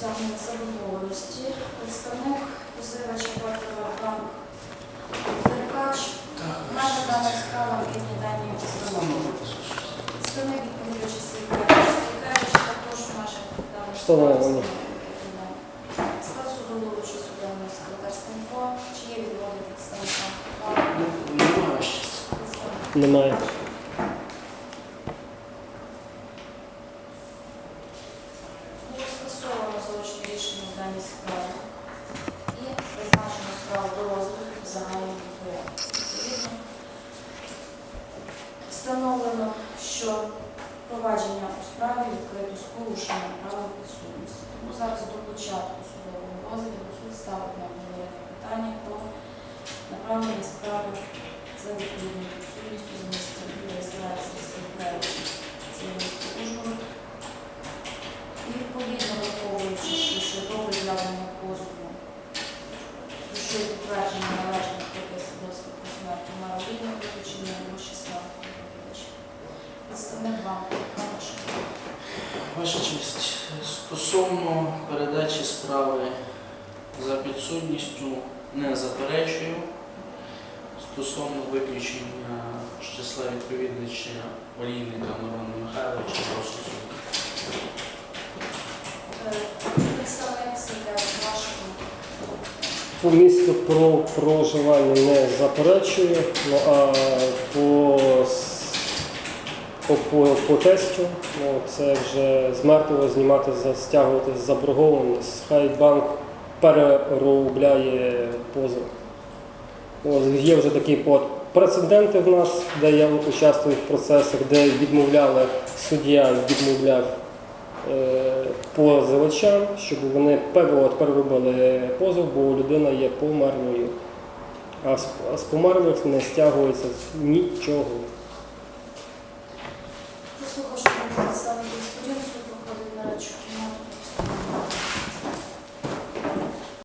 забудованості. Представник позивача Банк Деркач має дана справа вільні дані установи. Представник відповідача Сергійович Сергійович також Встановлені. Склад суду вилучу судового секретар Станко. Чи є відводи представника? Ну, Немає. Представник. Немає. Скасовано рішення в даній справі і призначено справу до розгляду в загальному порядку. Встановлено, що провадження у справі відкрито з порушенням права підсудності. Тому зараз до початку судового розгляду суд ставить на обговорення питання про направлення справи за відповідною підсудністю за місцем реєстрації. Це місто Ужгород. І відповідно пред'явлення позову, що підтвердження належних прописів досвід про смерть має вільне виключення відповідача. Представник банку, прошу. Ваша честь, стосовно передачі справи за підсудністю не заперечую. Стосовно виключення з числа відповідача олійника Мирона Михайловича прошу суду. По місцю про проживання не заперечую, ну а по, по, по, по тестю, ну, це вже з мертвого знімати, стягувати заборгованість. Хай банк переробляє позов. Ось є вже такі прецеденти в нас, де я участвую в процесах, де відмовляли суддя, відмовляв позивачам, щоб вони от, переробили позов, бо людина є померлою. А з, померлих не стягується нічого. Послухавши представник